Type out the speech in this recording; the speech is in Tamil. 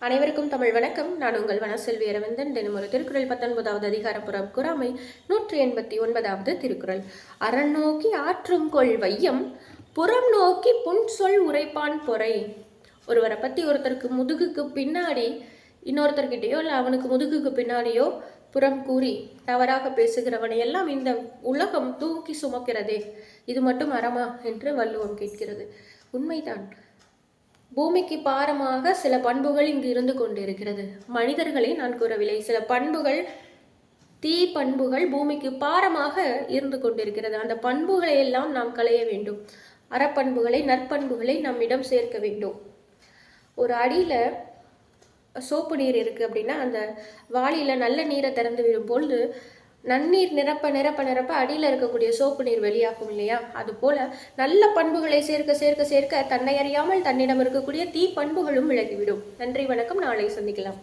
அனைவருக்கும் தமிழ் வணக்கம். நான் உங்கள் வனசெல்வி அரவிந்தன். தினம் ஒரு திருக்குறள் பத்தொன்பதாவது அதிகாரப்புறம் குறாமை நூற்றி எண்பத்தி ஒன்பதாவது திருக்குறள். அரண் நோக்கி ஆற்றும் கொள் வையம் புறம் நோக்கி புன் சொல் உரைப்பான் பொறை. ஒருவரை பற்றி ஒருத்தருக்கு முதுகுக்கு பின்னாடி இன்னொருத்தர்கிட்டயோ இல்லை அவனுக்கு முதுகுக்கு பின்னாடியோ புறம் கூறி தவறாக பேசுகிறவனை எல்லாம் இந்த உலகம் தூக்கி சுமக்கிறதே. இது மட்டும் அறமா? என்று வள்ளுவம் கேட்கிறது. உண்மைதான். பூமிக்கு பாரமாக சில பண்புகள் இங்கு இருந்து கொண்டிருக்கிறது. மனிதர்களை நான் கூறவில்லை. சில பண்புகள் தீ பண்புகள் பூமிக்கு பாரமாக இருந்து கொண்டிருக்கிறது. அந்த பண்புகளை எல்லாம் நாம் களைய வேண்டும். அறப்பண்புகளை நற்பண்புகளை நம்மிடம் சேர்க்க வேண்டும். ஒரு அடியில் சோப்பு நீர் இருக்குது அப்படின்னா அந்த வாளியில் நல்ல நீரை திறந்து விடும் பொழுது நன்னீர் நிரப்ப நிரப்ப நிரப்ப அடியில் இருக்கக்கூடிய சோப்பு நீர் வெளியாகும் இல்லையா? அதுபோல நல்ல பண்புகளை சேர்க்க சேர்க்க சேர்க்க தன்னை அறியாமல் தன்னிடம் இருக்கக்கூடிய தீ பண்புகளும் விலகிவிடும். நன்றி வணக்கம். நாளை சந்திக்கலாம்.